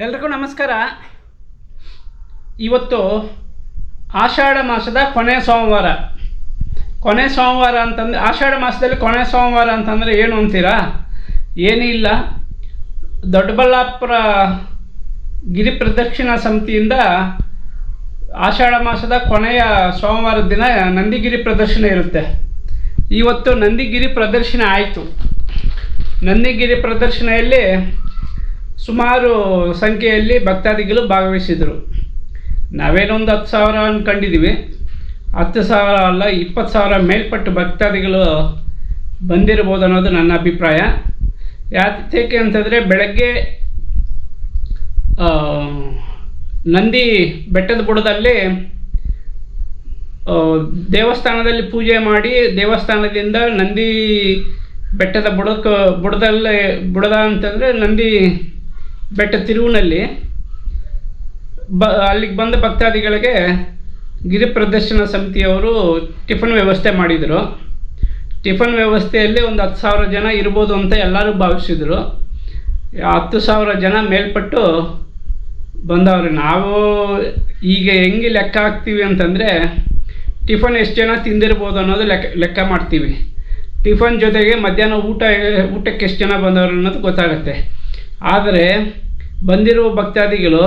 ಎಲ್ರಿಗೂ ನಮಸ್ಕಾರ. ಇವತ್ತು ಆಷಾಢ ಮಾಸದ ಕೊನೆ ಸೋಮವಾರ. ಕೊನೆ ಸೋಮವಾರ ಅಂತಂದರೆ, ಆಷಾಢ ಮಾಸದಲ್ಲಿ ಕೊನೆ ಸೋಮವಾರ ಅಂತಂದರೆ ಏನು ಅಂತೀರಾ? ಏನೂ ಇಲ್ಲ. ದೊಡ್ಡಬಳ್ಳಾಪುರ ಗಿರಿ ಪ್ರದಕ್ಷಿಣಾ ಸಮಿತಿಯಿಂದ ಆಷಾಢ ಮಾಸದ ಕೊನೆಯ ಸೋಮವಾರದ ದಿನ ನಂದಿಗಿರಿ ಪ್ರದರ್ಶನ ಇರುತ್ತೆ. ಇವತ್ತು ನಂದಿಗಿರಿ ಪ್ರದರ್ಶನ ಆಯಿತು. ನಂದಿಗಿರಿ ಪ್ರದರ್ಶನೆಯಲ್ಲಿ ಸುಮಾರು ಸಂಖ್ಯೆಯಲ್ಲಿ ಭಕ್ತಾದಿಗಳು ಭಾಗವಹಿಸಿದರು ನಾವೇನೊಂದು ಹತ್ತು ಸಾವಿರ ಅಂದ್ಕೊಂಡಿದ್ದೀವಿ ಹತ್ತು ಸಾವಿರ ಅಲ್ಲ, ಇಪ್ಪತ್ತು ಸಾವಿರ ಮೇಲ್ಪಟ್ಟು ಭಕ್ತಾದಿಗಳು ಬಂದಿರ್ಬೋದು ಅನ್ನೋದು ನನ್ನ ಅಭಿಪ್ರಾಯ. ಯಾತಕ್ಕೆ ಅಂತಂದರೆ ಬೆಳಗ್ಗೆ ನಂದಿ ಬೆಟ್ಟದ ಬುಡದಲ್ಲಿ ದೇವಸ್ಥಾನದಲ್ಲಿ ಪೂಜೆ ಮಾಡಿ ದೇವಸ್ಥಾನದಿಂದ ನಂದಿ ಬೆಟ್ಟದ ಬುಡಕ್ಕೆ ಬುಡದಲ್ಲಿ, ಬುಡದ ಅಂತಂದರೆ ನಂದಿ ಬೆಟ್ಟ ತಿರುವಿನಲ್ಲಿ ಬ, ಅಲ್ಲಿಗೆ ಬಂದ ಭಕ್ತಾದಿಗಳಿಗೆ ಗಿರಿ ಪ್ರದರ್ಶನ ಸಮಿತಿಯವರು ಟಿಫನ್ ವ್ಯವಸ್ಥೆ ಮಾಡಿದರು. ಟಿಫನ್ ವ್ಯವಸ್ಥೆಯಲ್ಲಿ ಒಂದು ಹತ್ತು ಸಾವಿರ ಜನ ಇರ್ಬೋದು ಅಂತ ಎಲ್ಲರೂ ಭಾವಿಸಿದರು. ಹತ್ತು ಸಾವಿರ ಜನ ಮೇಲ್ಪಟ್ಟು ಬಂದವರು. ನಾವು ಈಗ ಹೆಂಗೆ ಲೆಕ್ಕ ಹಾಕ್ತೀವಿ ಅಂತಂದರೆ ಟಿಫನ್ ಎಷ್ಟು ಜನ ತಿಂದಿರ್ಬೋದು ಅನ್ನೋದು ಲೆಕ್ಕ ಲೆಕ್ಕ ಮಾಡ್ತೀವಿ. ಟಿಫನ್ ಜೊತೆಗೆ ಮಧ್ಯಾಹ್ನ ಊಟ, ಊಟಕ್ಕೆ ಎಷ್ಟು ಜನ ಬಂದವರು ಅನ್ನೋದು ಗೊತ್ತಾಗುತ್ತೆ. ಆದರೆ ಬಂದಿರುವ ಭಕ್ತಾದಿಗಳು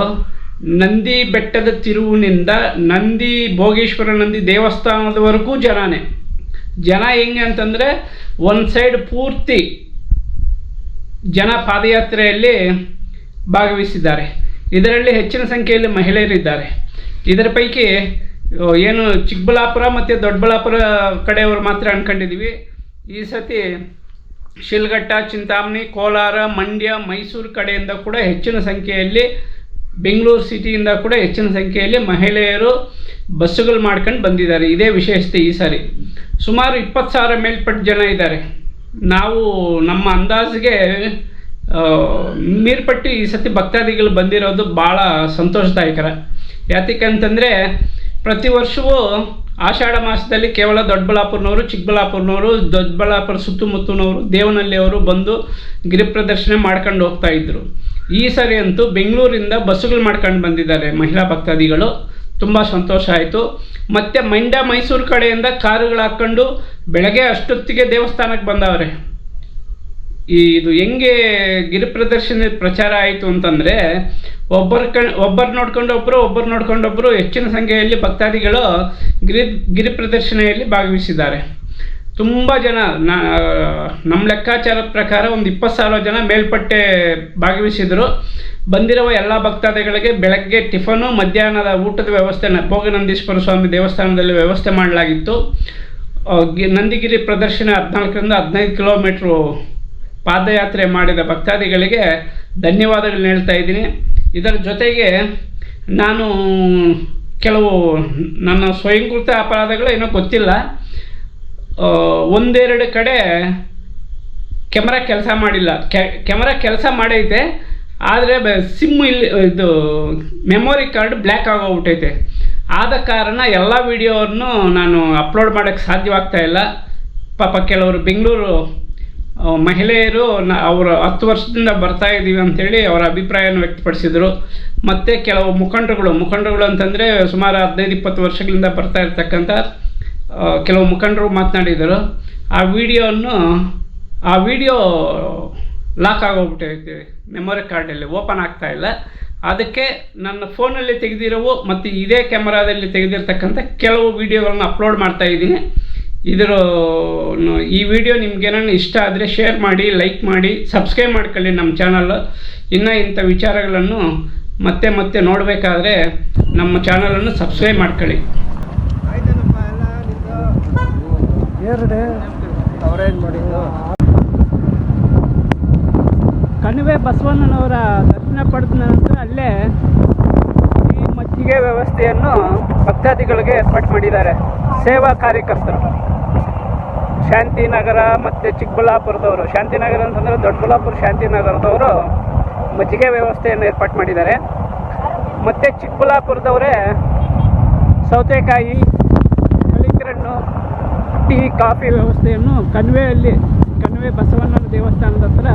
ನಂದಿ ಬೆಟ್ಟದ ತಿರುವಿನಿಂದ ನಂದಿ ಭೋಗೇಶ್ವರ ನಂದಿ ದೇವಸ್ಥಾನದವರೆಗೂ ಜನನೇ. ಜನ ಹೆಂಗೆ ಅಂತಂದರೆ ಒಂದು ಸೈಡ್ ಪೂರ್ತಿ ಜನ ಪಾದಯಾತ್ರೆಯಲ್ಲಿ ಭಾಗವಹಿಸಿದ್ದಾರೆ. ಇದರಲ್ಲಿ ಹೆಚ್ಚಿನ ಸಂಖ್ಯೆಯಲ್ಲಿ ಮಹಿಳೆಯರಿದ್ದಾರೆ. ಇದರ ಪೈಕಿ ಏನು ಚಿಕ್ಕಬಳ್ಳಾಪುರ ಮತ್ತು ದೊಡ್ಡಬಳ್ಳಾಪುರ ಕಡೆಯವರು ಮಾತ್ರ ಅಂದ್ಕೊಂಡಿದ್ದೀವಿ ಈ ಸತಿ ಶಿಲ್ಘಟ್ಟ, ಚಿಂತಾಮಣಿ, ಕೋಲಾರ, ಮಂಡ್ಯ, ಮೈಸೂರು ಕಡೆಯಿಂದ ಕೂಡ ಹೆಚ್ಚಿನ ಸಂಖ್ಯೆಯಲ್ಲಿ, ಬೆಂಗಳೂರು ಸಿಟಿಯಿಂದ ಕೂಡ ಹೆಚ್ಚಿನ ಸಂಖ್ಯೆಯಲ್ಲಿ ಮಹಿಳೆಯರು ಬಸ್ಸುಗಳು ಮಾಡ್ಕೊಂಡು ಬಂದಿದ್ದಾರೆ. ಇದೇ ವಿಶೇಷತೆ ಈ ಸಾರಿ. ಸುಮಾರು ಇಪ್ಪತ್ತು ಸಾವಿರ ಮೇಲ್ಪಟ್ಟು ಜನ ಇದ್ದಾರೆ. ನಾವು ನಮ್ಮ ಅಂದಾಜಿಗೆ ಮೀರ್ಪಟ್ಟು ಈ ಸತಿ ಭಕ್ತಾದಿಗಳು ಬಂದಿರೋದು ಭಾಳ ಸಂತೋಷದಾಯಕರ. ಯಾತಕ್ಕೆ ಅಂತಂದರೆ, ಪ್ರತಿ ವರ್ಷವೂ ಆಷಾಢ ಮಾಸದಲ್ಲಿ ಕೇವಲ ದೊಡ್ಡಬಳ್ಳಾಪುರನವರು, ಚಿಕ್ಕಬಳ್ಳಾಪುರನವರು, ದೊಡ್ಡಬಳ್ಳಾಪುರ ಸುತ್ತಮುತ್ತನವರು ಅವರು ಬಂದು ಗಿರಿ ಪ್ರದರ್ಶನ ಮಾಡ್ಕೊಂಡು ಹೋಗ್ತಾ ಇದ್ದರು ಈ ಸರಿ ಅಂತೂ ಬೆಂಗಳೂರಿಂದ ಬಸ್ಸುಗಳು ಮಾಡ್ಕೊಂಡು ಬಂದಿದ್ದಾರೆ ಮಹಿಳಾ ಭಕ್ತಾದಿಗಳು. ತುಂಬ ಸಂತೋಷ ಆಯಿತು. ಮತ್ತು ಮಂಡ್ಯ ಮೈಸೂರು ಕಡೆಯಿಂದ ಕಾರುಗಳು ಹಾಕ್ಕೊಂಡು ಬೆಳಗ್ಗೆ ಅಷ್ಟೊತ್ತಿಗೆ ದೇವಸ್ಥಾನಕ್ಕೆ ಬಂದವ್ರೆ. ಈ ಇದು ಹೆಂಗೆ ಗಿರಿ ಪ್ರದರ್ಶನ ಪ್ರಚಾರ ಆಯಿತು ಅಂತಂದರೆ, ಒಬ್ಬರು ಕಣ್ ಒಬ್ಬರು ನೋಡ್ಕೊಂಡೊಬ್ಬರು ಒಬ್ಬರು ನೋಡ್ಕೊಂಡೊಬ್ಬರು ಹೆಚ್ಚಿನ ಸಂಖ್ಯೆಯಲ್ಲಿ ಭಕ್ತಾದಿಗಳು ಗಿರಿ ಗಿರಿ ಪ್ರದರ್ಶನೆಯಲ್ಲಿ ಭಾಗವಹಿಸಿದ್ದಾರೆ. ತುಂಬ ಜನ ನಮ್ಮ ಲೆಕ್ಕಾಚಾರದ ಪ್ರಕಾರ ಒಂದು ಇಪ್ಪತ್ತು ಸಾವಿರ ಜನ ಮೇಲ್ಪಟ್ಟೆ ಭಾಗವಹಿಸಿದರು. ಬಂದಿರುವ ಎಲ್ಲ ಭಕ್ತಾದಿಗಳಿಗೆ ಬೆಳಗ್ಗೆ ಟಿಫನು, ಮಧ್ಯಾಹ್ನದ ಊಟದ ವ್ಯವಸ್ಥೆನ ಭೋಗನಂದೀಶ್ವರ ಸ್ವಾಮಿ ದೇವಸ್ಥಾನದಲ್ಲಿ ವ್ಯವಸ್ಥೆ ಮಾಡಲಾಗಿತ್ತು. ನಂದಿಗಿರಿ ಪ್ರದರ್ಶನ ಹದಿನಾಲ್ಕರಿಂದ ಹದಿನೈದು ಕಿಲೋಮೀಟ್ರು ಪಾದಯಾತ್ರೆ ಮಾಡಿದ ಭಕ್ತಾದಿಗಳಿಗೆ ಧನ್ಯವಾದಗಳನ್ನ ಹೇಳ್ತಾ ಇದ್ದೀನಿ. ಇದರ ಜೊತೆಗೆ ನಾನು ಕೆಲವು ನನ್ನ ಸ್ವಯಂಕೃತ ಅಪರಾಧಗಳು ಏನೋ ಗೊತ್ತಿಲ್ಲ. ಒಂದೆರಡು ಕಡೆ ಕೆಮರಾ ಕೆಲಸ ಮಾಡಿಲ್ಲ. ಕೆಮರಾ ಕೆಲಸ ಮಾಡೈತೆ. ಆದರೆ ಸಿಮ್ ಇಲ್ಲಿ, ಇದು ಮೆಮೊರಿ ಕಾರ್ಡ್ ಬ್ಲ್ಯಾಕ್ ಆಗೋಗ್ಬಿಟ್ಟೈತೆ ಆದ ಕಾರಣ ಎಲ್ಲ ವಿಡಿಯೋವನ್ನು ನಾನು ಅಪ್ಲೋಡ್ ಮಾಡೋಕ್ಕೆ ಸಾಧ್ಯವಾಗ್ತಾ ಇಲ್ಲ. ಪಾಪ ಕೆಲವರು ಬೆಂಗಳೂರು ಮಹಿಳೆಯರು ನ ಅವರು ಹತ್ತು ವರ್ಷದಿಂದ ಬರ್ತಾ ಇದ್ದೀವಿ ಅಂಥೇಳಿ ಅವರ ಅಭಿಪ್ರಾಯವನ್ನು ವ್ಯಕ್ತಪಡಿಸಿದರು. ಮತ್ತು ಕೆಲವು ಮುಖಂಡರುಗಳು ಮುಖಂಡರುಗಳು ಅಂತಂದರೆ ಸುಮಾರು ಹದಿನೈದು, ಇಪ್ಪತ್ತು ವರ್ಷಗಳಿಂದ ಬರ್ತಾ ಇರ್ತಕ್ಕಂಥ ಕೆಲವು ಮುಖಂಡರು ಮಾತನಾಡಿದರು. ಆ ವಿಡಿಯೋವನ್ನು, ಆ ವಿಡಿಯೋ ಲಾಕ್ ಆಗೋಗ್ಬಿಟ್ಟೈತೆ ಮೆಮೊರಿ ಕಾರ್ಡಲ್ಲಿ, ಓಪನ್ ಆಗ್ತಾ ಇಲ್ಲ. ಅದಕ್ಕೆ ನನ್ನ ಫೋನಲ್ಲಿ ತೆಗೆದಿರೋವು, ಮತ್ತು ಇದೇ ಕ್ಯಾಮರಾದಲ್ಲಿ ತೆಗೆದಿರ್ತಕ್ಕಂಥ ಕೆಲವು ವಿಡಿಯೋಗಳನ್ನ ಅಪ್ಲೋಡ್ ಮಾಡ್ತಾ ಇದ್ದೀನಿ. ಇದರ ಈ ವಿಡಿಯೋ ನಿಮ್ಗೇನಾದ್ರು ಇಷ್ಟ ಆದರೆ ಶೇರ್ ಮಾಡಿ ಲೈಕ್ ಮಾಡಿ ಸಬ್ಸ್ಕ್ರೈಬ್ ಮಾಡ್ಕೊಳ್ಳಿ ನಮ್ಮ ಚಾನಲ್ ಇನ್ನೂ ಇಂಥ ವಿಚಾರಗಳನ್ನು ಮತ್ತೆ ಮತ್ತೆ ನೋಡಬೇಕಾದ್ರೆ ನಮ್ಮ ಚಾನಲನ್ನು ಸಬ್ಸ್ಕ್ರೈಬ್ ಮಾಡ್ಕೊಳ್ಳಿ. ಕಣಿವೆ ಬಸವಣ್ಣನವರ ದರ್ಶನ ಪಡೆದ ನಂತರ ಅಲ್ಲೇ ಈ ಮಜ್ಜಿಗೆ ವ್ಯವಸ್ಥೆಯನ್ನು ಭಕ್ತಾದಿಗಳಿಗೆ ಏರ್ಪಾಟ್ ಮಾಡಿದ್ದಾರೆ. ಸೇವಾ ಕಾರ್ಯಕರ್ತರು. ಶಾಂತಿನಗರ ಮತ್ತು ಚಿಕ್ಕಬಳ್ಳಾಪುರದವರು. ಶಾಂತಿನಗರ ಅಂತಂದರೆ ದೊಡ್ಡಬಳ್ಳಾಪುರ ಶಾಂತಿನಗರದವರು ಮಜ್ಜಿಗೆ ವ್ಯವಸ್ಥೆಯನ್ನು ಏರ್ಪಾಟ್ ಮಾಡಿದ್ದಾರೆ. ಮತ್ತು ಚಿಕ್ಕಬಳ್ಳಾಪುರದವರೇ ಸೌತೆಕಾಯಿ, ಹಳಿಕರಣ್ಣು, ಟೀ, ಕಾಫಿ ವ್ಯವಸ್ಥೆಯನ್ನು ಕಣ್ವೆಯಲ್ಲಿ, ಕಣ್ವೆ ಬಸವಣ್ಣನ ದೇವಸ್ಥಾನದ ಹತ್ರ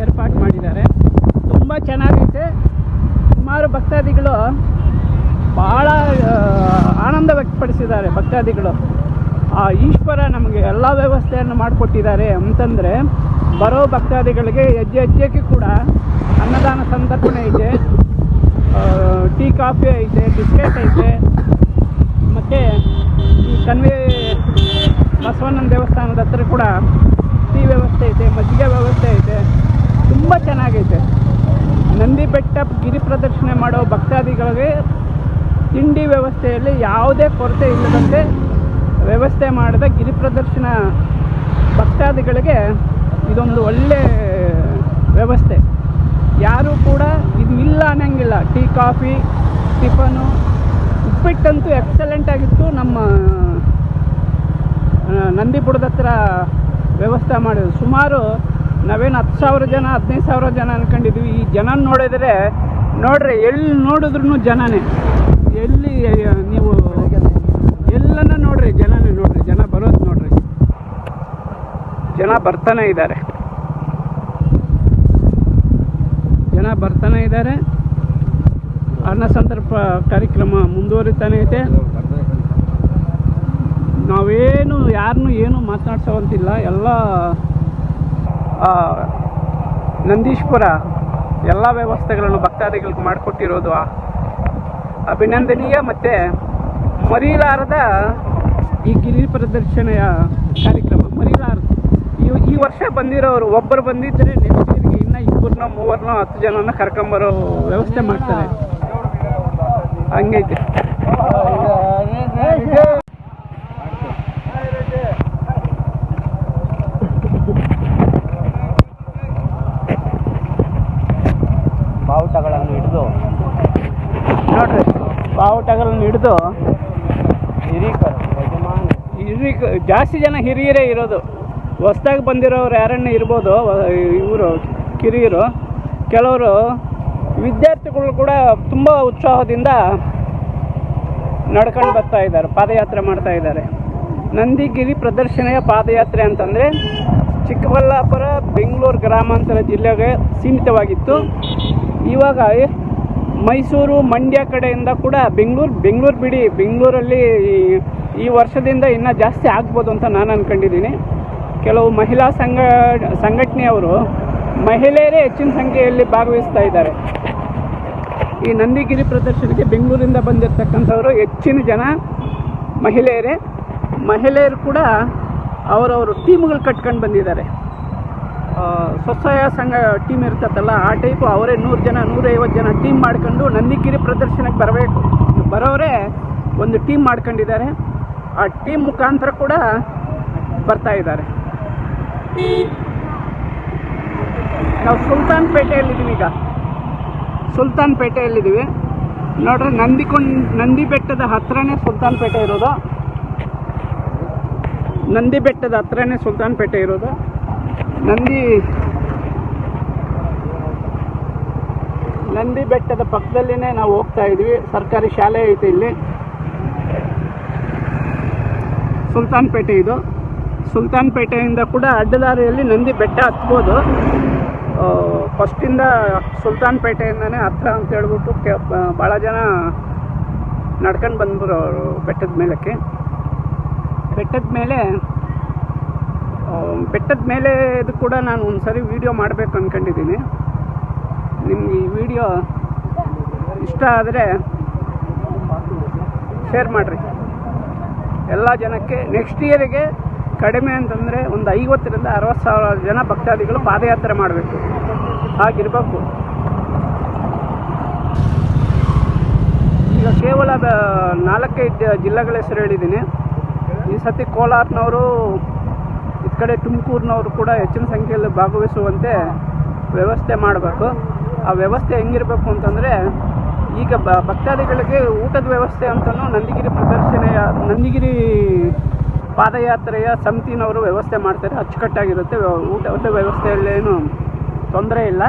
ಏರ್ಪಾಟ್ ಮಾಡಿದ್ದಾರೆ. ತುಂಬ ಚೆನ್ನಾಗೈತೆ. ಸುಮಾರು ಭಕ್ತಾದಿಗಳು ಭಾಳ ಆನಂದ ವ್ಯಕ್ತಪಡಿಸಿದ್ದಾರೆ ಭಕ್ತಾದಿಗಳು. ಆ ಈಶ್ವರ ನಮಗೆ ಎಲ್ಲ ವ್ಯವಸ್ಥೆಯನ್ನು ಮಾಡಿಕೊಟ್ಟಿದ್ದಾರೆ ಅಂತಂದರೆ ಬರೋ ಭಕ್ತಾದಿಗಳಿಗೆ ಹೆಜ್ಜೆ ಹೆಜ್ಜೆಗೆ ಕೂಡ ಅನ್ನದಾನ ಸಂತರ್ಪಣೆ ಇದೆ. ಟೀ ಕಾಫಿ ಐತೆ, ಬಿಸ್ಕೆಟ್ ಐತೆ. ಮತ್ತು ಈ ಕನ್ವೆ ಬಸವಣ್ಣನ ದೇವಸ್ಥಾನದ ಹತ್ರ ಕೂಡ ಟೀ ವ್ಯವಸ್ಥೆ ಐತೆ ಮಜ್ಜಿಗೆ ವ್ಯವಸ್ಥೆ ಐತೆ ತುಂಬ ಚೆನ್ನಾಗೈತೆ. ನಂದಿ ಬೆಟ್ಟ ಗಿರಿ ಪ್ರದಕ್ಷಿಣೆ ಮಾಡೋ ಭಕ್ತಾದಿಗಳಿಗೆ ತಿಂಡಿ ವ್ಯವಸ್ಥೆಯಲ್ಲಿ ಯಾವುದೇ ಕೊರತೆ ಇಲ್ಲದಂತೆ ವ್ಯವಸ್ಥೆ ಮಾಡಿದ ಗಿರಿ ಪ್ರದರ್ಶನ ಭಕ್ತಾದಿಗಳಿಗೆ ಇದೊಂದು ಒಳ್ಳೆ ವ್ಯವಸ್ಥೆ. ಯಾರೂ ಕೂಡ ಇದು ಇಲ್ಲ ಅನ್ನಂಗಿಲ್ಲ. ಟೀ, ಕಾಫಿ ಟಿಫನು ಉಪ್ಪಿಟ್ಟಂತೂ ಎಕ್ಸಲೆಂಟ್ ಆಗಿತ್ತು. ನಮ್ಮ ನಂದಿಪುರದ ಹತ್ರ ವ್ಯವಸ್ಥೆ ಮಾಡಿದ್ರು. ಸುಮಾರು ನಾವೇನು ಹತ್ತು ಸಾವಿರ ಜನ, ಹದಿನೈದು ಸಾವಿರ ಜನ ಅಂದ್ಕೊಂಡಿದ್ವಿ ಈ ಜನ ನೋಡಿದರೆ ನೋಡ್ರಿ, ಎಲ್ಲಿ ನೋಡಿದ್ರು ಜನನೇ. ಎಲ್ಲಿ ಆ, ನೀವು ಎಲ್ಲನ ನೋಡ್ರಿ ಜನನೇ ನೋಡ್ರಿ ಜನ ಬರೋದು ನೋಡ್ರಿ ಜನ ಬರ್ತಾನೆ ಇದ್ದಾರೆ. ಜನ ಬರ್ತಾನೆ ಇದ್ದಾರೆ. ಅನ್ನ ಸಂದರ್ಭ ಕಾರ್ಯಕ್ರಮ ಮುಂದುವರಿತಾನೆ ಐತೆ ನಾವೇನು ಯಾರನ್ನೂ ಏನು ಮಾತನಾಡ್ಸೋವಂತಿಲ್ಲ. ಎಲ್ಲ ಆ, ನಂದೀಶ್ವರ ಎಲ್ಲ ವ್ಯವಸ್ಥೆಗಳನ್ನು ಭಕ್ತಾದಿಗಳಿಗೆ ಮಾಡಿಕೊಟ್ಟಿರೋದು ಅಭಿನಂದನೀಯ ಮತ್ತು ಮರೀಲಾರದ ಈ ಗಿರಿ ಪ್ರದರ್ಶನೆಯ ಕಾರ್ಯಕ್ರಮ ಈ ಈ ವರ್ಷ ಬಂದಿರೋರು ಒಬ್ಬರು ಬಂದಿದ್ದರೆ ನೆಕ್ಸ್ಟ್ ಇಯರ್ಗೆ ಇನ್ನೂ ಇಬ್ಬರನ್ನ ಮೂವರನ್ನ ಹತ್ತು ಜನನ ಕರ್ಕೊಂಬರೋ ವ್ಯವಸ್ಥೆ ಮಾಡ್ತಾರೆ. ಹಂಗೈತೆ. ಬಾವುಟಗಳನ್ನು ಹಿಡಿದು ನೋಡ್ರಿ. ಬಾವುಟಗಳನ್ನು ಹಿಡಿದು ಹಿರೀಕರು ಯಜಮಾನ ಹಿರಿ ಜಾಸ್ತಿ ಜನ ಹಿರಿಯರೇ ಇರೋದು. ಹೊಸ್ದಾಗಿ ಬಂದಿರೋರು ಯಾರನ್ನ ಇರ್ಬೋದು ಇವರು, ಕಿರಿಯರು, ಕೆಲವರು ವಿದ್ಯಾರ್ಥಿಗಳು ಕೂಡ ತುಂಬ ಉತ್ಸಾಹದಿಂದ ನಡ್ಕೊಂಡು ಬರ್ತಾ ಇದ್ದಾರೆ, ಪಾದಯಾತ್ರೆ ಮಾಡ್ತಾ ಇದ್ದಾರೆ. ನಂದಿಗಿರಿ ಪ್ರದರ್ಶನೆಯ ಪಾದಯಾತ್ರೆ ಅಂತಂದರೆ ಚಿಕ್ಕಬಳ್ಳಾಪುರ, ಬೆಂಗಳೂರು ಗ್ರಾಮಾಂತರ ಜಿಲ್ಲೆಗೆ ಸೀಮಿತವಾಗಿತ್ತು. ಇವಾಗ ಮೈಸೂರು, ಮಂಡ್ಯ ಕಡೆಯಿಂದ ಕೂಡ ಬೆಂಗಳೂರು ಬೆಂಗಳೂರು ಬಿಡಿ, ಬೆಂಗಳೂರಲ್ಲಿ ಈ- ವರ್ಷದಿಂದ ಇನ್ನೂ ಜಾಸ್ತಿ ಆಗ್ಬೋದು ಅಂತ ನಾನು ಅಂದ್ಕೊಂಡಿದ್ದೀನಿ ಕೆಲವು ಮಹಿಳಾ ಸಂಘ, ಸಂಘಟನೆಯವರು ಮಹಿಳೆಯರೇ ಹೆಚ್ಚಿನ ಸಂಖ್ಯೆಯಲ್ಲಿ ಭಾಗವಹಿಸ್ತಾ ಇದ್ದಾರೆ. ಈ ನಂದಿಗಿರಿ ಪ್ರದರ್ಶನಕ್ಕೆ ಬೆಂಗಳೂರಿಂದ ಬಂದಿರತಕ್ಕಂಥವರು ಹೆಚ್ಚಿನ ಜನ ಮಹಿಳೆಯರೇ. ಮಹಿಳೆಯರು ಕೂಡ ಅವರವರು ಟೀಮ್ಗಳು ಕಟ್ಕೊಂಡು ಬಂದಿದ್ದಾರೆ. ಸ್ವಸಹಾಯ ಸಂಘ ಟೀಮ್ ಇರ್ತದಲ್ಲ ಆ ಟೈಪು ಅವರೇ ನೂರು ಜನ, ನೂರೈವತ್ತು ಜನ ಟೀಮ್ ಮಾಡ್ಕೊಂಡು ನಂದಿಗಿರಿ ಪ್ರದರ್ಶನಕ್ಕೆ ಬರಬೇಕು, ಬರೋರೇ ಒಂದು ಟೀಮ್ ಮಾಡ್ಕೊಂಡಿದ್ದಾರೆ. ಆ ಟೀಮ್ ಮುಖಾಂತರ ಕೂಡ ಬರ್ತಾ ಇದ್ದಾರೆ. ನಾವು ಸುಲ್ತಾನ್ ಪೇಟೆಯಲ್ಲಿದ್ದೀವಿ ಈಗ. ಸುಲ್ತಾನ್ ಪೇಟೆಯಲ್ಲಿದ್ದೀವಿ ನೋಡ್ರಿ, ನಂದಿಕೊಂಡ್ ನಂದಿ ಬೆಟ್ಟದ ಹತ್ರನೇ ಸುಲ್ತಾನ್ ಪೇಟೆ ಇರೋದು. ನಂದಿ ಬೆಟ್ಟದ ಹತ್ರನೇ ಸುಲ್ತಾನ್ ಪೇಟೆ ಇರೋದು. ನಂದಿ ನಂದಿ ಬೆಟ್ಟದ ಪಕ್ಕದಲ್ಲಿನೇ ನಾವು ಹೋಗ್ತಾ ಇದ್ವಿ ಸರ್ಕಾರಿ ಶಾಲೆ ಐತೆ ಇಲ್ಲಿ. ಸುಲ್ತಾನ್ ಪೇಟೆ ಇದು. ಸುಲ್ತಾನ್ ಪೇಟೆಯಿಂದ ಕೂಡ ಅಡ್ಡದಾರಿಯಲ್ಲಿ ನಂದಿ ಬೆಟ್ಟ ಹತ್ಬೋದು. ಫಸ್ಟಿಂದ ಸುಲ್ತಾನ್ ಪೇಟೆಯಿಂದನೇ ಹತ್ರ ಅಂತ ಹೇಳ್ಬಿಟ್ಟು ಕೆ ಭಾಳ ಜನ ನಡ್ಕೊಂಡು ಬಂದ್ಬಿಟ್ರು ಅವರು ಬೆಟ್ಟದ ಮೇಲಕ್ಕೆ. ಬೆಟ್ಟದ ಮೇಲೆ ಬೆಟ್ಟದ ಮೇಲೆ ಇದು ಕೂಡ ನಾನು ಒಂದು ಸರಿ ವೀಡಿಯೋ ಮಾಡಬೇಕು ಅಂದ್ಕೊಂಡಿದ್ದೀನಿ ನಿಮ್ಗೆ ಈ ವಿಡಿಯೋ ಇಷ್ಟ ಆದರೆ ಶೇರ್ ಮಾಡಿರಿ. ಎಲ್ಲ ಜನಕ್ಕೆ ನೆಕ್ಸ್ಟ್ ಇಯರಿಗೆ ಕಡಿಮೆ ಅಂತಂದರೆ ಒಂದು ಐವತ್ತರಿಂದ ಅರವತ್ತು ಸಾವಿರ ಜನ ಭಕ್ತಾದಿಗಳು ಪಾದಯಾತ್ರೆ ಮಾಡಬೇಕು. ಹಾಗಿರಬೇಕು. ಈಗ ಕೇವಲ ನಾಲ್ಕೈದು ಜಿಲ್ಲೆಗಳ ಹೆಸರು ಹೇಳಿದ್ದೀನಿ. ಈ ಸತಿ ಕೋಲಾರ್ನವರು, ಈ ಕಡೆ ತುಮಕೂರಿನವರು ಕೂಡ ಹೆಚ್ಚಿನ ಸಂಖ್ಯೆಯಲ್ಲಿ ಭಾಗವಹಿಸುವಂತೆ ವ್ಯವಸ್ಥೆ ಮಾಡಬೇಕು. ಆ ವ್ಯವಸ್ಥೆ ಹೆಂಗಿರಬೇಕು ಅಂತಂದರೆ, ಈಗ ಭಕ್ತಾದಿಗಳಿಗೆ ಊಟದ ವ್ಯವಸ್ಥೆ ಅಂತಲೂ ನಂದಿಗಿರಿ ಪ್ರದರ್ಶನೆಯ, ನಂದಿಗಿರಿ ಪಾದಯಾತ್ರೆಯ ಸಮಿತಿನವರು ವ್ಯವಸ್ಥೆ ಮಾಡ್ತಾರೆ ಅಚ್ಚುಕಟ್ಟಾಗಿರುತ್ತೆ. ಊಟದ ವ್ಯವಸ್ಥೆಯಲ್ಲೇನು ತೊಂದರೆ ಇಲ್ಲ.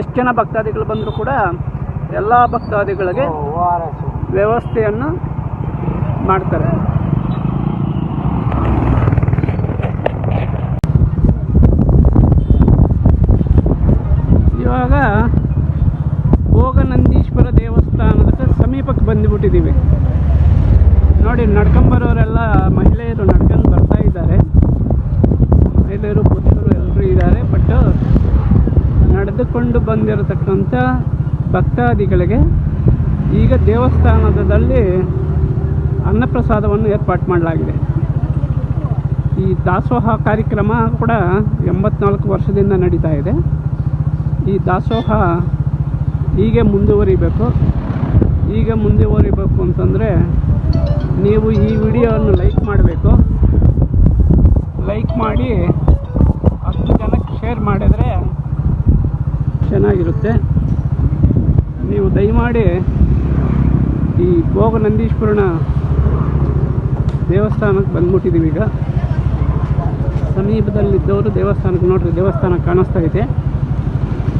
ಎಷ್ಟು ಜನ ಭಕ್ತಾದಿಗಳು ಬಂದರೂ ಕೂಡ ಎಲ್ಲ ಭಕ್ತಾದಿಗಳಿಗೆ ವ್ಯವಸ್ಥೆಯನ್ನು ಮಾಡ್ತಾರೆ. ಇವಾಗ ಭೋಗನಂದೀಶ್ವರ ದೇವಸ್ಥಾನದ ಸಮೀಪಕ್ಕೆ ಬಂದುಬಿಟ್ಟಿದ್ದೀವಿ. ನೋಡಿ, ನಡ್ಕೊಂಬರೋರೆಲ್ಲ ಮಹಿಳೆಯರು ನಡ್ಕೊಂಡು ಬರ್ತಾ ಇದ್ದಾರೆ. ಮಹಿಳೆಯರು, ಪುರುಷರು ಎಲ್ಲರೂ ಇದ್ದಾರೆ. ಬಟ್ ನಡೆದುಕೊಂಡು ಬಂದಿರತಕ್ಕಂಥ ಭಕ್ತಾದಿಗಳಿಗೆ ಈಗ ದೇವಸ್ಥಾನದಲ್ಲಿ ಅನ್ನಪ್ರಸಾದವನ್ನು ಏರ್ಪಾಟ್ ಮಾಡಲಾಗಿದೆ. ಈ ದಾಸೋಹ ಕಾರ್ಯಕ್ರಮ ಕೂಡ ಎಂಬತ್ನಾಲ್ಕು ವರ್ಷದಿಂದ ನಡೀತಾ ಇದೆ. ಈ ದಾಸೋಹ ಹೀಗೆ ಮುಂದುವರಿಬೇಕು. ಈಗ ಮುಂದುವರಿಬೇಕು ಅಂತಂದರೆ ನೀವು ಈ ವಿಡಿಯೋವನ್ನು ಲೈಕ್ ಮಾಡಬೇಕು. ಲೈಕ್ ಮಾಡಿ, ಅಷ್ಟು ಜನಕ್ಕೆ ಶೇರ್ ಮಾಡಿದರೆ ಚೆನ್ನಾಗಿರುತ್ತೆ. ನೀವು ದಯಮಾಡಿ ಈ ಭೋಗನಂದೀಶ್ವರನ ದೇವಸ್ಥಾನಕ್ಕೆ ಬಂದ್ಬಿಟ್ಟಿದ್ದೀವಿ ಈಗ. ಸಮೀಪದಲ್ಲಿದ್ದವರು ದೇವಸ್ಥಾನಕ್ಕೆ ನೋಡ್ರಿ, ದೇವಸ್ಥಾನ ಕಾಣಿಸ್ತಾ ಇದೆ.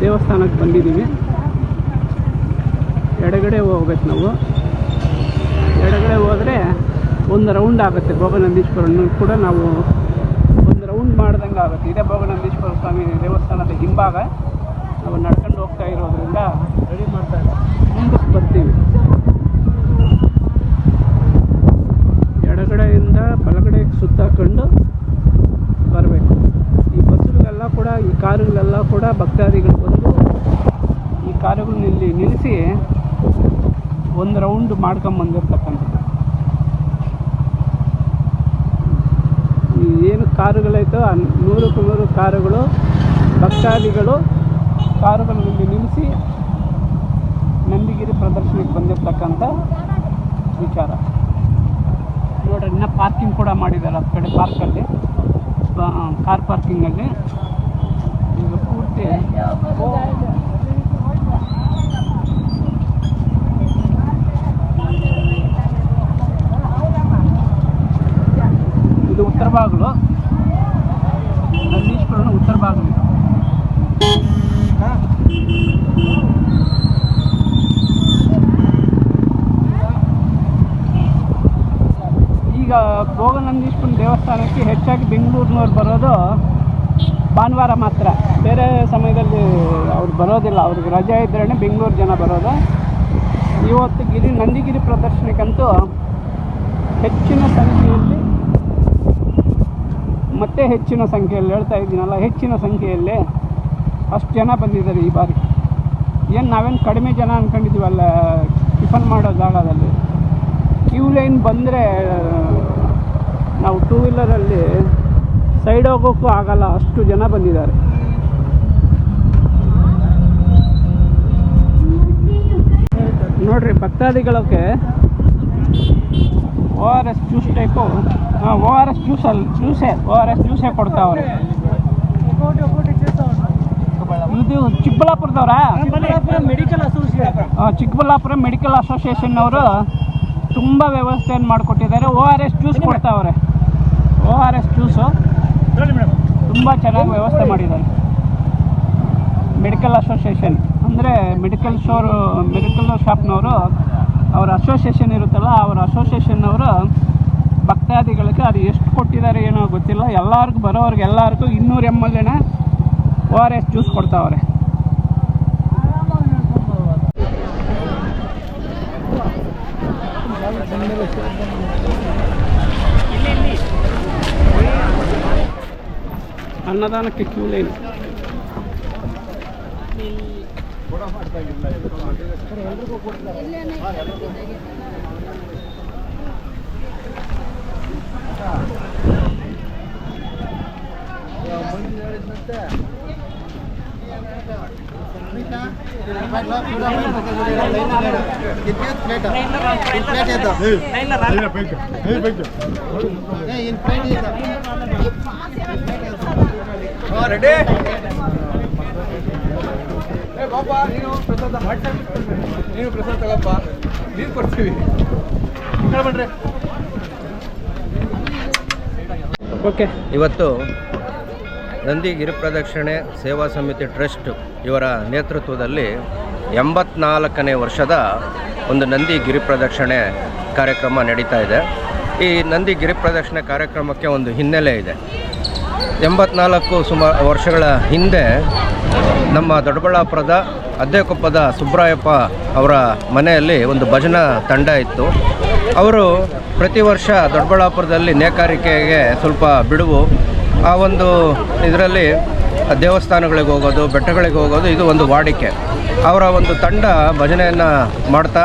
ದೇವಸ್ಥಾನಕ್ಕೆ ಬಂದಿದ್ದೀವಿ. ಎಡಗಡೆ ಹೋಗ್ಬೇಕು ನಾವು. ಎಡಗಡೆ ಹೋದರೆ ಒಂದು ರೌಂಡ್ ಆಗುತ್ತೆ. ಭೋಗನಂದೀಶ್ವರನ್ನು ಕೂಡ ನಾವು ಒಂದು ರೌಂಡ್ ಮಾಡ್ದಂಗೆ ಆಗುತ್ತೆ. ಇದೇ ಭೋಗನಂದೀಶ್ವರ ಸ್ವಾಮಿ ದೇವಸ್ಥಾನದ ಹಿಂಭಾಗ. ನಾವು ನಡ್ಕೊಂಡು ಹೋಗ್ತಾ ಇರೋದ್ರಿಂದ ರೆಡಿ ಮಾಡ್ತಾ ಮುಂದಕ್ಕೆ ಬರ್ತೀವಿ. ಎಡಗಡೆಯಿಂದ ಬಲಗಡೆ ಸುತ್ತಾಕೊಂಡು ಬರಬೇಕು. ಈ ಬಸ್ಸುಗಳೆಲ್ಲ ಕೂಡ, ಈ ಕಾರುಗಳೆಲ್ಲ ಕೂಡ ಭಕ್ತಾದಿಗಳು ಬಂದು ಈ ಕಾರುಗಳನ್ನ ಇಲ್ಲಿ ನಿಲ್ಲಿಸಿ ಒಂದು ರೌಂಡ್ ಮಾಡ್ಕೊಂಬಂದಿರ್ತಕ್ಕಂಥದ್ದು ಏನು ಕಾರುಗಳೈತೋ ಆ ನೂರಕ್ಕೂ ನೂರು ಕಾರುಗಳು, ಭಕ್ತಾದಿಗಳು ಕಾರುಗಳಲ್ಲಿ ನಿಲ್ಲಿಸಿ ನಂದಿಗಿರಿ ಪ್ರದರ್ಶನಕ್ಕೆ ಬಂದಿರ್ತಕ್ಕಂಥ ವಿಚಾರ. ನೋಡ್ರಿ, ಇನ್ನೂ ಪಾರ್ಕಿಂಗ್ ಕೂಡ ಮಾಡಿದ್ದಾರೆ ಆ ಕಡೆ ಪಾರ್ಕಲ್ಲಿ ಕಾರ್ ಪಾರ್ಕಿಂಗಲ್ಲಿ ಈಗ ಪೂರ್ತಿ ಇದು ಉತ್ತರ ಬಾಗಿಲು ನಂದೀಶ್ವರನ ಉತ್ತರ ಬಾಗಿಲು ಇದು. ಈಗ ಭೋಗನಂದೀಶ್ವರನ ದೇವಸ್ಥಾನಕ್ಕೆ ಹೆಚ್ಚಾಗಿ ಬೆಂಗಳೂರಿನವ್ರು ಬರೋದು ಭಾನುವಾರ ಮಾತ್ರ. ಬೇರೆ ಸಮಯದಲ್ಲಿ ಅವ್ರು ಬರೋದಿಲ್ಲ. ಅವ್ರಿಗೆ ರಜೆ ಇದ್ರೇ ಬೆಂಗಳೂರು ಜನ ಬರೋದು. ಇವತ್ತು ಗಿರಿ ನಂದಿಗಿರಿ ಪ್ರದರ್ಶನಕ್ಕಂತೂ ಹೆಚ್ಚಿನ ಸಂಖ್ಯೆಯಲ್ಲಿ ಮತ್ತೆ ಹೆಚ್ಚಿನ ಸಂಖ್ಯೆಯಲ್ಲಿ ಹೇಳ್ತಾ ಇದ್ದೀನಲ್ಲ, ಹೆಚ್ಚಿನ ಸಂಖ್ಯೆಯಲ್ಲಿ ಅಷ್ಟು ಜನ ಬಂದಿದ್ದಾರೆ ಈ ಬಾರಿ. ಏನು ನಾವೇನು ಕಡಿಮೆ ಜನ ಅಂದ್ಕೊಂಡಿದ್ದೀವಲ್ಲ ಟಿಫನ್ ಮಾಡೋ ಜಾಗದಲ್ಲಿ. ಕ್ಯೂ ಲೈನ್ ಬಂದರೆ ನಾವು ಟೂ ವೀಲರಲ್ಲಿ ಸೈಡ್ ಹೋಗೋಕ್ಕೂ ಆಗಲ್ಲ ಅಷ್ಟು ಜನ ಬಂದಿದ್ದಾರೆ. ನೋಡ್ರಿ ಭಕ್ತಾದಿಗಳಕ್ಕೆ O R S juice type ಹಾಂ ಓ ಆರ್ ಎಸ್ ಜ್ಯೂಸಲ್ಲಿ ಜ್ಯೂಸೇ ಓ ಆರ್ ಎಸ್ ಜ್ಯೂಸೇ ಕೊಡ್ತಾವ್ರೆ ಇದು ಚಿಕ್ಕಬಳ್ಳಾಪುರದವ್ರಾ? Medical association Chikkaballapur medical association ಅವರು ತುಂಬ ವ್ಯವಸ್ಥೆಯನ್ನು ಮಾಡಿಕೊಟ್ಟಿದ್ದಾರೆ. ಓ ಆರ್ ಎಸ್ ಜ್ಯೂಸ್ ಕೊಡ್ತಾವ್ರೆ ಓ ಆರ್ ಎಸ್ ಜ್ಯೂಸು ತುಂಬ ಚೆನ್ನಾಗಿ ವ್ಯವಸ್ಥೆ ಮಾಡಿದ್ದಾರೆ. ಮೆಡಿಕಲ್ ಅಸೋಸಿಯೇಷನ್ ಅಂದರೆ ಮೆಡಿಕಲ್ ಸ್ಟೋರು ಮೆಡಿಕಲ್ ಶಾಪ್ನವರು ಅವರ ಅಸೋಸಿಯೇಷನ್ ಇರುತ್ತಲ್ಲ ಅವರ ಅಸೋಸಿಯೇಷನ್ನವರು ಭಕ್ತಾದಿಗಳಿಗೆ ಅದು ಎಷ್ಟು ಕೊಟ್ಟಿದ್ದಾರೆ ಏನೋ ಗೊತ್ತಿಲ್ಲ. ಎಲ್ಲರಿಗೂ ಬರೋರಿಗೆ ಎಲ್ಲರಿಗೂ ಇನ್ನೂರು ಎಂ ಎಲ್ ಎನ ಓ ಆರ್ ಎಸ್ ಜ್ಯೂಸ್ ಕೊಡ್ತಾವ್ರೆ. ಅನ್ನದಾನಕ್ಕೆ ಕ್ಯೂ ಲೈನ್ ರೆಡಿ ಏ ಬಾಪ ನೀನು ಪ್ರಸಾದ ನೀನು ಪ್ರಸಾದ ತಗೋಪ್ಪ. ನೀರು ಕೊಡ್ತೀವಿ. ಓಕೆ. ಇವತ್ತು ನಂದಿ ಗಿರಿಪ್ರದಕ್ಷಿಣೆ ಸೇವಾ ಸಮಿತಿ ಟ್ರಸ್ಟ್ ಇವರ ನೇತೃತ್ವದಲ್ಲಿ ಎಂಬತ್ನಾಲ್ಕನೇ ವರ್ಷದ ಒಂದು ನಂದಿ ಗಿರಿಪ್ರದಕ್ಷಿಣೆ ಕಾರ್ಯಕ್ರಮ ನಡೀತಾ ಇದೆ. ಈ ನಂದಿ ಗಿರಿಪ್ರದಕ್ಷಿಣೆ ಕಾರ್ಯಕ್ರಮಕ್ಕೆ ಒಂದು ಹಿನ್ನೆಲೆ ಇದೆ. ಎಂಬತ್ನಾಲ್ಕು ಸುಮಾರು ವರ್ಷಗಳ ಹಿಂದೆ ನಮ್ಮ ದೊಡ್ಡಬಳ್ಳಾಪುರದ ಅದ್ದೆಕೊಪ್ಪದ ಸುಬ್ರಾಯಪ್ಪ ಅವರ ಮನೆಯಲ್ಲಿ ಒಂದು ಭಜನಾ ತಂಡ ಇತ್ತು. ಅವರು ಪ್ರತಿ ವರ್ಷ ದೊಡ್ಡಬಳ್ಳಾಪುರದಲ್ಲಿ ನೇಕಾರಿಕೆಗೆ ಸ್ವಲ್ಪ ಬಿಡುವು. ಆ ಒಂದು ಇದರಲ್ಲಿ ದೇವಸ್ಥಾನಗಳಿಗೆ ಹೋಗೋದು, ಬೆಟ್ಟಗಳಿಗೆ ಹೋಗೋದು ಇದು ಒಂದು ವಾಡಿಕೆ. ಅವರ ಒಂದು ತಂಡ ಭಜನೆಯನ್ನು ಮಾಡ್ತಾ,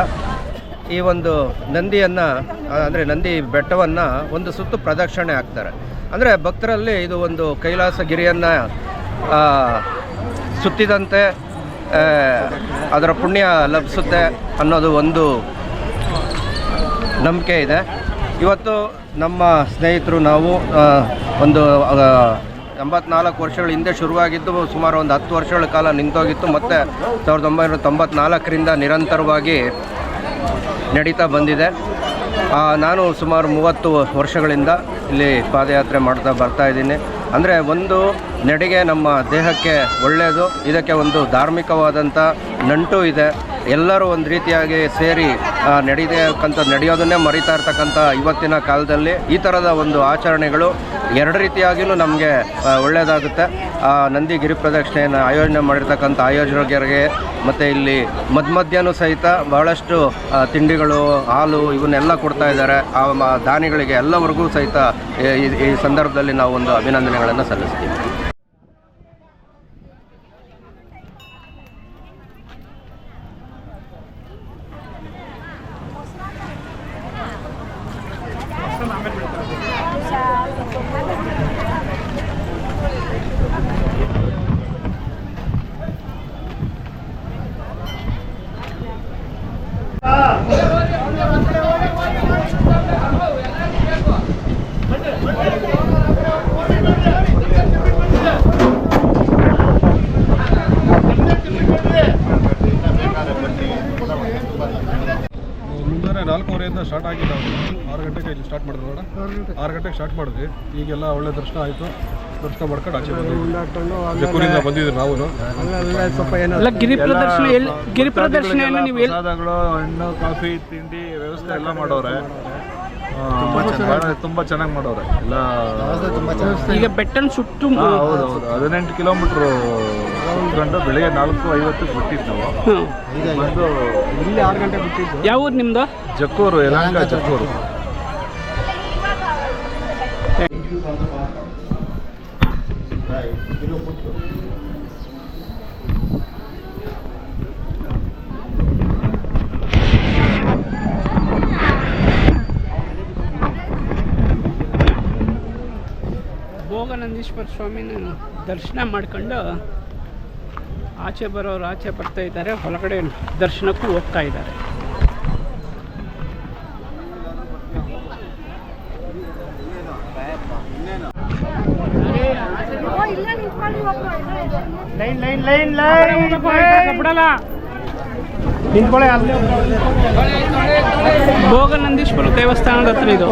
ಈ ಒಂದು ನಂದಿಯನ್ನು ಅಂದರೆ ನಂದಿ ಬೆಟ್ಟವನ್ನು ಒಂದು ಸುತ್ತು ಪ್ರದಕ್ಷಿಣೆ ಹಾಕ್ತಾರೆ. ಅಂದರೆ ಭಕ್ತರಲ್ಲಿ ಇದು ಒಂದು ಕೈಲಾಸ ಗಿರಿಯನ್ನು ಸುತ್ತಿದಂತೆ ಅದರ ಪುಣ್ಯ ಲಭಿಸುತ್ತೆ ಅನ್ನೋದು ಒಂದು ನಂಬಿಕೆ ಇದೆ. ಇವತ್ತು ನಮ್ಮ ಸ್ನೇಹಿತರು ನಾವು ಒಂದು ಎಂಬತ್ನಾಲ್ಕು ವರ್ಷಗಳ ಹಿಂದೆ ಶುರುವಾಗಿದ್ದು, ಸುಮಾರು ಒಂದು ಹತ್ತು ವರ್ಷಗಳ ಕಾಲ ನಿಂತೋಗಿತ್ತು. ಮತ್ತು ಸಾವಿರದ ಒಂಬೈನೂರ ತೊಂಬತ್ನಾಲ್ಕರಿಂದ ನಿರಂತರವಾಗಿ ನಡೀತಾ ಬಂದಿದೆ. ನಾನು ಸುಮಾರು ಮೂವತ್ತು ವರ್ಷಗಳಿಂದ ಇಲ್ಲಿ ಪಾದಯಾತ್ರೆ ಮಾಡ್ತಾ ಬರ್ತಾ ಇದ್ದೀನಿ. ಅಂದರೆ ಒಂದು ನಡಿಗೆ ನಮ್ಮ ದೇಹಕ್ಕೆ ಒಳ್ಳೆಯದು ಇದಕ್ಕೆ ಒಂದು ಧಾರ್ಮಿಕವಾದಂಥ ನಂಟು ಇದೆ. ಎಲ್ಲರೂ ಒಂದು ರೀತಿಯಾಗಿ ಸೇರಿ ನಡೀತಕ್ಕಂಥ ನಡೆಯೋದನ್ನೇ ಮರಿತಾ ಇರ್ತಕ್ಕಂಥ ಇವತ್ತಿನ ಕಾಲದಲ್ಲಿ ಈ ಥರದ ಒಂದು ಆಚರಣೆಗಳು ಎರಡು ರೀತಿಯಾಗಿಯೂ ನಮಗೆ ಒಳ್ಳೆಯದಾಗುತ್ತೆ. ಆ, ನಂದಿ ಗಿರಿ ಪ್ರದಕ್ಷಿಣೆಯನ್ನು ಆಯೋಜನೆ ಮಾಡಿರ್ತಕ್ಕಂಥ ಆಯೋಜಕರಿಗೆ ಮತ್ತು ಇಲ್ಲಿ ಮಧ್ಯ ಮಧ್ಯಾಹ್ನ ಸಹಿತ ಬಹಳಷ್ಟು ತಿಂಡಿಗಳು, ಹಾಲು ಇವನ್ನೆಲ್ಲ ಕೊಡ್ತಾ ಇದ್ದಾರೆ. ಆ ದಾನಿಗಳಿಗೆ ಎಲ್ಲವರೆಗೂ ಸಹಿತ ಈ ಸಂದರ್ಭದಲ್ಲಿ ನಾವು ಒಂದು ಅಭಿನಂದನೆಗಳನ್ನು ಸಲ್ಲಿಸ್ತೀವಿ. ನಾಲ್ಕೂವರೆಯಿಂದ ಸ್ಟಾರ್ಟ್ ಆಗಿಲ್ಲ ಅವರು ಆರು ಗಂಟೆಗೆ ಇಲ್ಲಿ ಸ್ಟಾರ್ಟ್ ಮಾಡಿದ್ರು ನೋಡ. ಆರು ಗಂಟೆಗೆ ಸ್ಟಾರ್ಟ್ ಮಾಡಿದ್ವಿ. ಈಗೆಲ್ಲ ಒಳ್ಳೆ ದರ್ಶನ ಆಯಿತು. ದರ್ಶನ ಮಾಡ್ಕೊಂಡು ಆಚೆ ಜಕ್ಕೂರಿಂದ ಬಂದಿದ್ವಿ ನಾವು. ಅಲ್ಲ ಗಿರಿ ಪ್ರದರ್ಶನ ಗಿರಿ ಪ್ರದರ್ಶನ ನೀವು ಎಲ್ಲಿ ಪ್ರಸಾದಗಳು ಹಣ್ಣು ಕಾಫಿ ತಿಂಡಿ ವ್ಯವಸ್ಥೆ ಎಲ್ಲ ಮಾಡೋರೆ. ತುಂಬಾ ಚೆನ್ನಾಗಿ. ಮಾಡೋರೆ. ಎಲ್ಲ ಈಗ ಬೆಟ್ಟನ್ ಸುಟ್ಟು ಹೌದು ಹೌದು. ಹದಿನೆಂಟು ಕಿಲೋಮೀಟ್ರು ಗಂಟು ಬೆಳಿಗ್ಗೆ ನಾಲ್ಕು ಐವತ್ತಕ್ಕೆ ಬಿಟ್ಟಿದ್ದು. ನಾವು ಹಾಂ ಬಂದು ಯಾವ ಊರು ನಿಮ್ದು? ಜಕ್ಕೂರು ಯಲಹಂಕ ಜಕ್ಕೂರು. ಭೋಗನಂದೀಶ್ವರ ಸ್ವಾಮಿನ ದರ್ಶನ ಮಾಡ್ಕೊಂಡು ಆಚೆ ಬರೋರು ಆಚೆ ಬರ್ತಾ ಇದ್ದಾರೆ ಹೊರಗಡೆ ದರ್ಶನಕ್ಕೂ ಹೋಗ್ತಾ ಇದ್ದಾರೆ. ಲೈನ್ ಲೈನ್ ಲೈನ್ ಲೈನ್ ಬಿಡಲ್ಲ. ನಿಂತ್ಕೊಳ್ಳಿ ಅಲ್ಲೇ ಭೋಗನಂದೀಶ್ವರ ದೇವಸ್ಥಾನದ ಹತ್ರ ಇದು.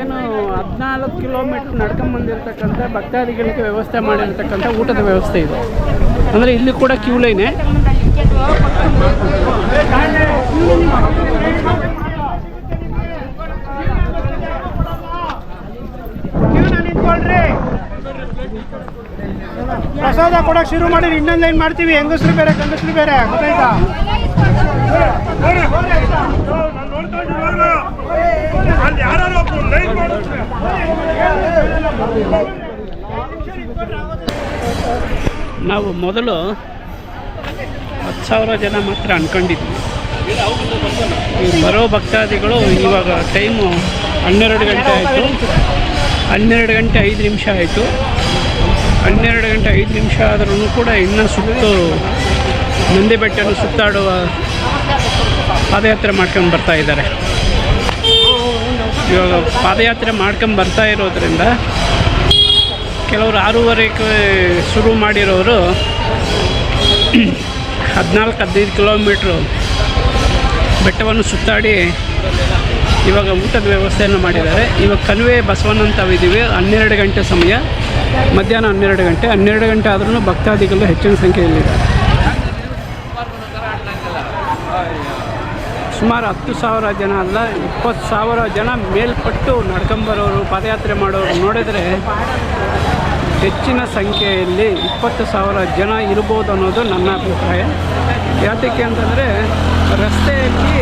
ಏನು ಹದಿನಾಲ್ಕು ಕಿಲೋಮೀಟ್ರ್ ನಡ್ಕೊಂಬಂದಿರ್ತಕ್ಕಂಥ ಭಕ್ತಾದಿಗಳಿಗೆ ವ್ಯವಸ್ಥೆ ಮಾಡಿರ್ತಕ್ಕಂಥ ಊಟದ ವ್ಯವಸ್ಥೆ ಇದೆ. ಅಂದರೆ ಇಲ್ಲಿ ಕೂಡ ಕ್ಯೂ ಲೈನೆ ಪ್ರಸಾದ ಕೊಡಕ್ ಶುರು ಮಾಡಿ ಇನ್ನೊಂದು ಲೈನ್ ಮಾಡ್ತೀವಿ. ಹೆಂಗಸ್ರು ಬೇರೆ, ಗಂಡಸ್ರು ಬೇರೆ. ಗೊತ್ತಾಯ್ತಾ? ನಾವು ಮೊದಲು ಹತ್ತು ಸಾವಿರ ಜನ ಮಾತ್ರ ಅನ್ಕೊಂಡಿದ್ವಿ. ಬರೋ ಭಕ್ತಾದಿಗಳು ಇವಾಗ ಟೈಮು ಹನ್ನೆರಡು ಗಂಟೆ ಆಯಿತು. ಹನ್ನೆರಡು ಗಂಟೆ ಐದು ನಿಮಿಷ ಆಯಿತು. ಹನ್ನೆರಡು ಗಂಟೆ ಐದು ನಿಮಿಷ ಆದ್ರೂ ಕೂಡ ಇನ್ನೂ ಸುತ್ತು ನಂದಿ ಬೆಟ್ಟನ್ನು ಸುತ್ತಾಡುವ ಪಾದಯಾತ್ರೆ ಮಾಡ್ಕೊಂಡು ಬರ್ತಾ ಇದ್ದಾರೆ. ಇವಾಗ ಪಾದಯಾತ್ರೆ ಮಾಡ್ಕೊಂಡು ಬರ್ತಾ ಇರೋದ್ರಿಂದ ಕೆಲವರು ಆರೂವರೆಗೆ ಶುರು ಮಾಡಿರೋರು ಹದಿನಾಲ್ಕು, ಹದಿನೈದು ಕಿಲೋಮೀಟ್ರು ಬೆಟ್ಟವನ್ನು ಸುತ್ತಾಡಿ ಇವಾಗ ಊಟದ ವ್ಯವಸ್ಥೆಯನ್ನು ಮಾಡಿದ್ದಾರೆ. ಇವಾಗ ಕನ್ವೆ ಬಸವಣ್ಣ ಅಂತ ಇದ್ದೀವಿ. ಹನ್ನೆರಡು ಗಂಟೆ ಸಮಯ. ಮಧ್ಯಾಹ್ನ ಹನ್ನೆರಡು ಗಂಟೆ. ಹನ್ನೆರಡು ಗಂಟೆ ಆದ್ರೂ ಭಕ್ತಾದಿಗಳು ಹೆಚ್ಚಿನ ಸಂಖ್ಯೆಯಲ್ಲಿದ್ದಾರೆ. ಸುಮಾರು ಹತ್ತು ಸಾವಿರ ಜನ ಅಲ್ಲ, ಇಪ್ಪತ್ತು ಸಾವಿರ ಜನ ಮೇಲ್ಪಟ್ಟು ನಡ್ಕೊಂಬರೋರು, ಪಾದಯಾತ್ರೆ ಮಾಡೋರು ನೋಡಿದರೆ ಹೆಚ್ಚಿನ ಸಂಖ್ಯೆಯಲ್ಲಿ ಇಪ್ಪತ್ತು ಸಾವಿರ ಜನ ಇರ್ಬೋದು ಅನ್ನೋದು ನನ್ನ ಅಭಿಪ್ರಾಯ. ಯಾತಕ್ಕೆ ಅಂತಂದರೆ ರಸ್ತೆಯಲ್ಲಿ,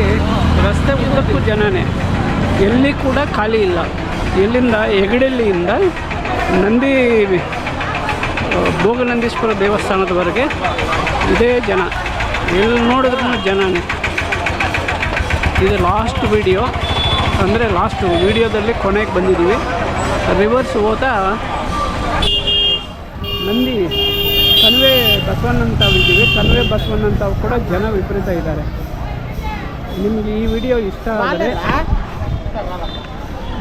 ರಸ್ತೆ ಉದ್ದಕ್ಕೂ ಜನನೇ, ಎಲ್ಲಿ ಕೂಡ ಖಾಲಿ ಇಲ್ಲ. ಎಲ್ಲಿಂದ? ಹೆಗಡಲ್ಲಿಯಿಂದ ನಂದಿ, ಭೋಗನಂದೀಶ್ವರ ದೇವಸ್ಥಾನದವರೆಗೆ ಇದೇ ಜನ. ಎಲ್ಲಿ ನೋಡಿದ್ರೂ ಜನನೇ. ಇದು ಲಾಸ್ಟ್ ವಿಡಿಯೋ ಅಂದರೆ ಲಾಸ್ಟ್ ವಿಡಿಯೋದಲ್ಲಿ ಕೊನೆಗೆ ಬಂದಿದ್ದೀವಿ. ರಿವರ್ಸ್ ಹೋದ ನಂದಿ ಕನ್ವೆ ಅಂತ ಇದ್ದೀವಿ. ಕನ್ವೆ ಅಂತ ಕೂಡ ಜನ ವಿಪರೀತ ಇದ್ದಾರೆ. ನಿಮಗೆ ಈ ವಿಡಿಯೋ ಇಷ್ಟ ಆದರೆ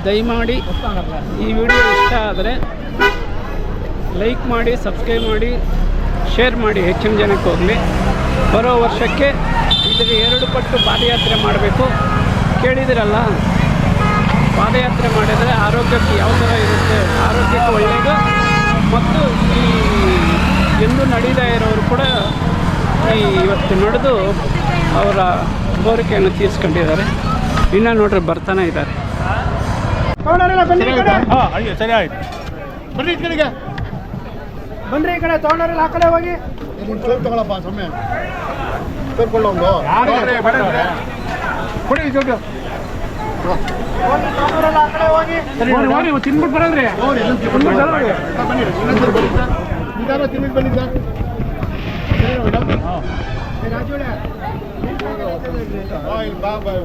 ದಯಮಾಡಿ ಈ ವಿಡಿಯೋ ಇಷ್ಟ ಆದರೆ ಲೈಕ್ ಮಾಡಿ ಸಬ್ಸ್ಕ್ರೈಬ್ ಮಾಡಿ. ಶೇರ್ ಮಾಡಿ ಹೆಚ್ಚಿನ ಜನಕ್ಕೆ ಹೋಗಲಿ. ಬರೋ ವರ್ಷಕ್ಕೆ ಇದರ ಎರಡು ಪಟ್ಟು ಪಾದಯಾತ್ರೆ ಮಾಡಬೇಕು. ಕೇಳಿದಿರಲ್ಲ ಪಾದಯಾತ್ರೆ ಮಾಡಿದರೆ ಆರೋಗ್ಯಕ್ಕೆ ಯಾವ ಥರ ಇರುತ್ತೆ ಆರೋಗ್ಯಕ್ಕೆ ಒಳ್ಳೆಯದು ಮತ್ತು ಈ ಎಂದು ನಡೀತಾ ಇರೋರು ಕೂಡ ಈ ಇವತ್ತು ನಡೆದು ಅವರ ಕೋರಿಕೆಯನ್ನು ತೀರಿಸ್ಕೊಂಡಿದ್ದಾರೆ. ಇನ್ನೂ ನೋಡ್ರಿ ಬರ್ತಾನೆ ಇದ್ದಾರೆ. ಸರಿ ಆಯ್ತು. ಬನ್ನಿ ಕಡೆಗೆ. ಬನ್ರಿ ಈ ಕಡೆ ತಗೊಂಡ್ರಿ ಆ ಕಡೆ ಹೋಗಿ. ತಗೊಳಪ್ಪ ಸಮಯ ತಗೊಂಡು ಕೊಡಿ ಹೋಗಿ. ತಿನ್ಬಿಟ್ಟು ಬರೋದ್ರಿ. ತಿನ್ನಿಟ್ಟು ಬಂದಿದ್ದ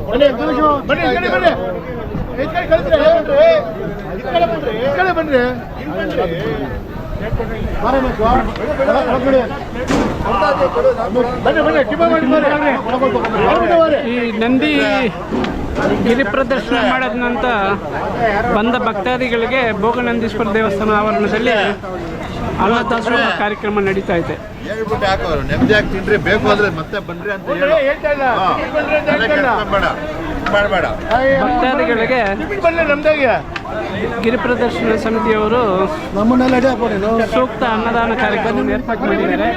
ಬನ್ನಿ ಬನ್ನಿ ಬನ್ನಿ ಈ ನಂದಿ ಗಿರಿ ಪ್ರದರ್ಶನ ಮಾಡದಂತ ನಂತರ ಬಂದ ಭಕ್ತಾದಿಗಳಿಗೆ ಭೋಗನಂದೀಶ್ವರ ದೇವಸ್ಥಾನ ಆವರಣದಲ್ಲಿ ಅನ್ನದಾಸೋಹ ಕಾರ್ಯಕ್ರಮ ನಡೀತಾ ಇದೆ. ಬೇಕು ಅಂದ್ರೆ ಮತ್ತೆ ಬನ್ರಿ ಅಂತ ಮಾಡ್ಬೇಡ. ಭಕ್ತಾದಿಗಳಿಗೆ ಗಿರಿ ಪ್ರದರ್ಶನ ಸಮಿತಿಯವರು ಸೂಕ್ತ ಅನ್ನದಾನ ಕಾರ್ಯಕ್ರಮ ಏರ್ಪಾಡು ಮಾಡಿದ್ದಾರೆ.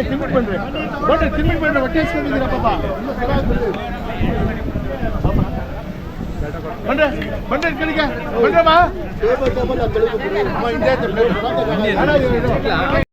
ತಿನ್ಬಿಟ್ಟು ಬನ್ರಿ. ಬನ್ರಿ. ತಿನ್ಬಿಟ್ಟು ಬನ್ರಿ ಹೊಟ್ಟೆ ಇಸ್ಕೊಂಡಿದ್ದೀರಾ ಪಾಪ. ಬನ್ರಿ